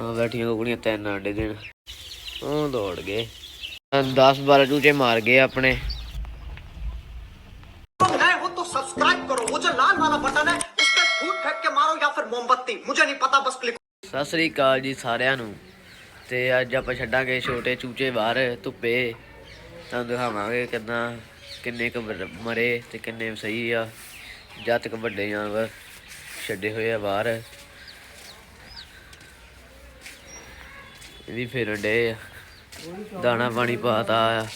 ਆ ਬੈਠੀਆਂ ਕੁਕੜੀਆਂ ਤਿੰਨ ਆਂਡੇ ਦੇਣ ਉਹ ਦੌੜ ਗਏ 10 12 ਚੂਚੇ ਮਾਰ ਗਏ ਆਪਣੇ तो नए हो तो सब्सक्राइब करो वो जो लाल वाला बटन है उस पर फूट फेंक के मारो या फिर मोमबत्ती मुझे नहीं पता बस क्लिक ਸਤਿ ਸ੍ਰੀ ਅਕਾਲ ਜੀ ਸਾਰਿਆਂ ਨੂੰ ਤੇ ਅੱਜ ਆਪਾਂ ਛੱਡਾਂਗੇ ਛੋਟੇ ਚੂਚੇ ਬਾਹਰ ਧੁੱਪੇ ਤੁਹਾਨੂੰ ਦਿਖਾਵਾਂਗੇ ਕਿੰਨਾ ਕਿੰਨੇ ਕੁ ਮਰ- ਮਰੇ ਤੇ ਕਿੰਨੇ ਸਹੀ ਆ ਜਦ ਤੱਕ ਵੱਡੇ ਜਾਨਵਰ ਛੱਡੇ ਹੋਏ ਆ ਬਾਹਰ ਇਹ ਵੀ ਫੇਰਨ ਡੇ ਆ। ਦਾਣਾ ਪਾਣੀ ਪਾਤਾ ਆ।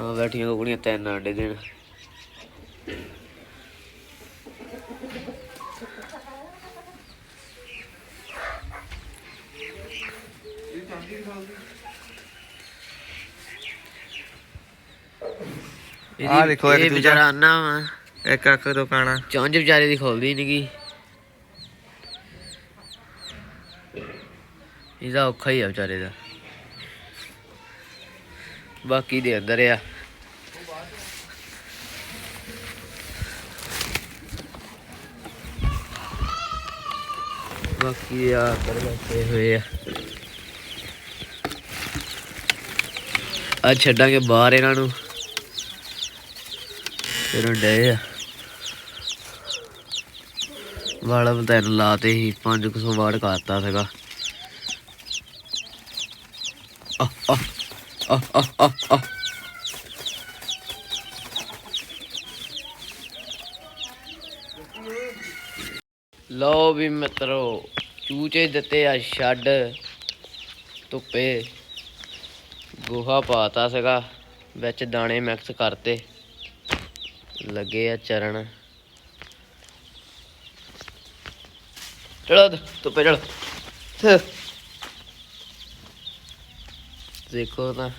ਆ ਬੈਠੀਆਂ ਕੁਕੜੀਆਂ ਤਿੰਨ ਆਂਡੇ ਦੇਣ। ਆਹ ਦੇਖੋ ਇੱਕ ਆਨਾ ਵਾ। ਇੱਕ ਅੱਖ ਤੋਂ ਕਾਣਾ ਚੌਂਜ ਵਿਚਾਰੇ ਦੀ ਖੁੱਲਦੀ ਨਹੀਂਗੀ ਇਹਦਾ ਔਖਾ ਹੀ ਆ ਵਿਚਾਰੇ ਦਾ। ਬਾਕੀ ਦੇ ਅੰਦਰ ਆ। ਬਾਕੀ ਆ, ਅੰਦਰ ਬੈਠੇ ਹੋਏ ਆ। ਅੱਜ ਛੱਡਾਂਗੇ ਬਾਹਰ ਇਹਨਾਂ ਨੂੰ। ਫਿਰ ਡੇ ਆ। ਵਾਲਾ ਤੈਨੂੰ ਲਾਤੇ ਹੀ 500 ਵਾਟ ਕਰਤਾ ਸੀਗਾ ਆ ਆ ਆ ਆ ਆ ਆ ਲਓ ਵੀ ਮਿੱਤਰੋ, ਚੂਚੇ ਦਿੱਤੇ ਆ ਛੱਡ, ਧੁੱਪੇ। ਗੋਹਾ ਪਾਤਾ ਸੀਗਾ, ਵਿੱਚ ਦਾਣੇ ਮਿਕਸ ਕਰਤੇ। ਲੱਗੇ ਆ ਚਰਨ। ਚਲੋ ਧੁੱਪੇ ਚਲੋ ਦੇਖੋ ਤਾਂ।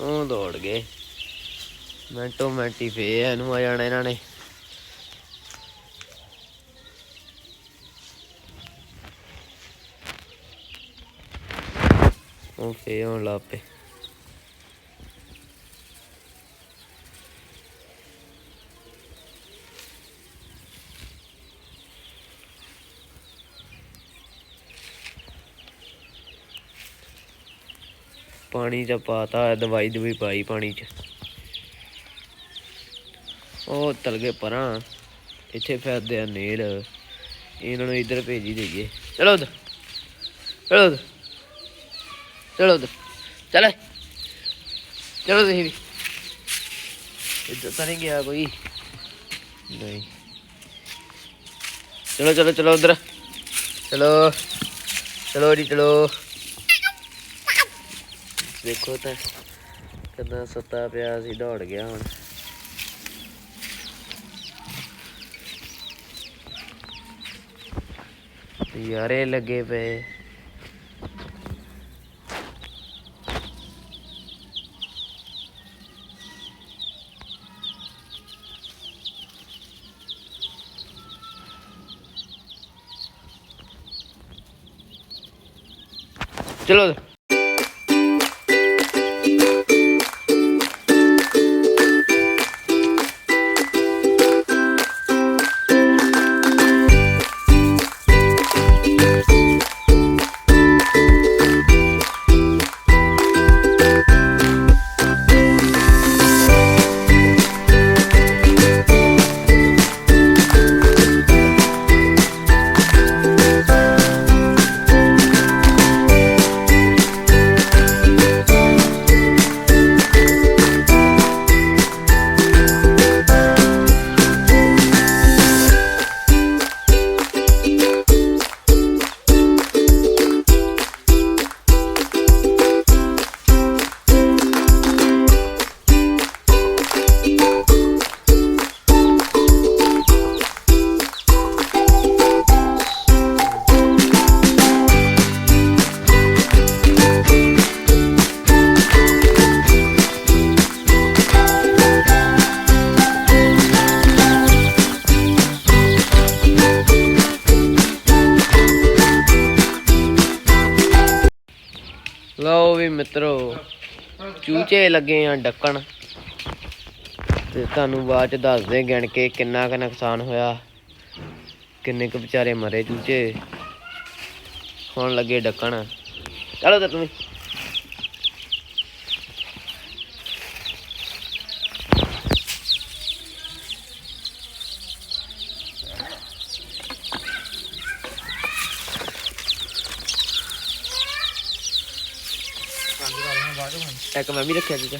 ਉਹ ਦੌੜ ਗਏ। ਮਿੰਟੋ ਮਿੰਟੀ ਫੇ ਇਹਨੂੰ ਆ ਜਾਣਾ ਇਹਨਾਂ ਨੇ। ਉਹ ਫੇ ਹੋਣ ਲੱਗ ਪਾਣੀ ਚ ਪਾਤਾ, ਦਵਾਈ ਦਵਾਈ ਪਾਈ ਪਾਣੀ ਚ। ਉਹ ਤਲ ਗਏ ਪਰਾਂ। ਇੱਥੇ ਫਿਰਦੇ ਆ ਨੇੜ। ਇਹਨਾਂ ਨੂੰ ਇੱਧਰ ਭੇਜੀ ਦੇਈਏ। ਚਲੋ ਉਧਰ। ਚਲੋ ਉਧਰ। ਚਲੋ ਉਧਰ। ਚਲੇ। ਚਲੋ ਤੁਸੀਂ ਵੀ। ਇੱਧਰ ਤਾਂ ਨਹੀਂ ਗਿਆ ਕੋਈ। ਨਹੀਂ। ਚਲੋ ਚਲੋ ਚਲੋ ਉਧਰ। ਚਲੋ। ਚਲੋ ਜੀ, ਚਲੋ। ਦੇਖੋ ਤਾਂ ਕਿੰਨਾ ਸੁੱਤਾ ਪਿਆ ਸੀ ਦੌੜ ਗਿਆ ਹੁਣ। ਯਾਰੇ ਲੱਗੇ ਪਏ। ਚਲੋ ਲਓ ਵੀ ਮਿੱਤਰੋ, ਚੂਚੇ ਲੱਗੇ ਆ ਡੱਕਣ। ਤੇ ਤੁਹਾਨੂੰ ਬਾਅਦ ਚ ਦੱਸਦੇ ਗਿਣ ਕੇ ਕਿੰਨਾ ਕੁ ਨੁਕਸਾਨ ਹੋਇਆ। ਕਿੰਨੇ ਕੁ ਵਿਚਾਰੇ ਮਰੇ ਚੂਚੇ। ਹੁਣ ਲੱਗੇ ਡੱਕਣ। ਚਲੋ ਤੇ ਤੁਸੀਂ। ਇੱਕ ਮੈਂ ਵੀ ਰੱਖਿਆ ਸੀਗਾ।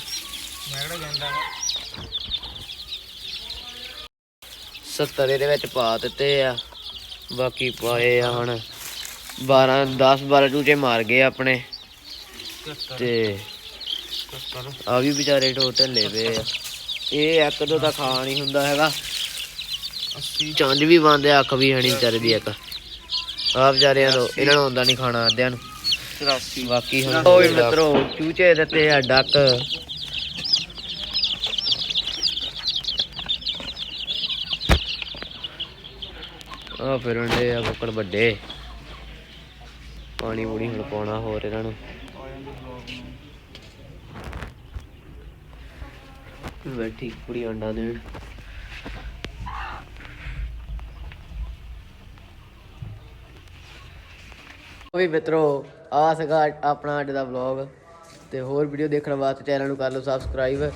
ਮੈਂ ਕਿਹੜਾ ਜਾਂਦਾ 70 ਇਹਦੇ ਵਿੱਚ ਪਾ ਦਿੱਤੇ ਆ। ਬਾਕੀ ਪਾਏ ਆ ਹੁਣ। 12 10 12 ਚੂਚੇ ਮਾਰ ਗਏ ਆਪਣੇ। ਤੇ ਆ ਵੀ ਵਿਚਾਰੇ ਢੋ ਢੱਲੇ ਪਏ ਆ। ਇਹ ਇੱਕ ਦੋ ਤਾਂ ਖਾ ਨਹੀਂ ਹੁੰਦਾ ਹੈਗਾ। 80 ਚੰਜ ਵੀ ਬੰਦੇ ਅੱਖ ਵੀ ਹਣੀ ਵਿਚਾਰੇ ਦੀ ਇੱਕ। ਆ ਵਿਚਾਰਿਆਂ ਨੂੰ ਇਹਨਾਂ ਨੂੰ ਹੁੰਦਾ ਨਹੀਂ ਖਾਣਾ ਆਦਿਆਂ ਨੂੰ। 84 ਬਾਕੀ ਹੁਣ ਓਏ ਮਿੱਤਰੋ ਚੂਚੇ ਦਿੱਤੇ ਆ ਡੱਕ। ਆ ਫਿਰ ਉਹਨੇ ਆ ਕੁੱਕੜ ਵੱਡੇ। ਪਾਣੀ ਪੂਣੀ ਹੁਣ ਪਾਉਣਾ ਹੋਰ ਇਹਨਾਂ ਨੂੰ। ਬੈਠੀ ਕੁੜੀ ਅੰਡਾ ਦੇਣ। ਵੀ ਮਿੱਤਰੋ ਆ ਸੀਗਾ ਆਪਣਾ ਅੱਜ ਦਾ ਵਲੌਗ ਤੇ ਹੋਰ ਵੀਡੀਓ ਦੇਖਣ ਵਾਸਤੇ ਚੈਨਲ ਨੂੰ ਕਰ ਲਓ ਸਬਸਕ੍ਰਾਈਬ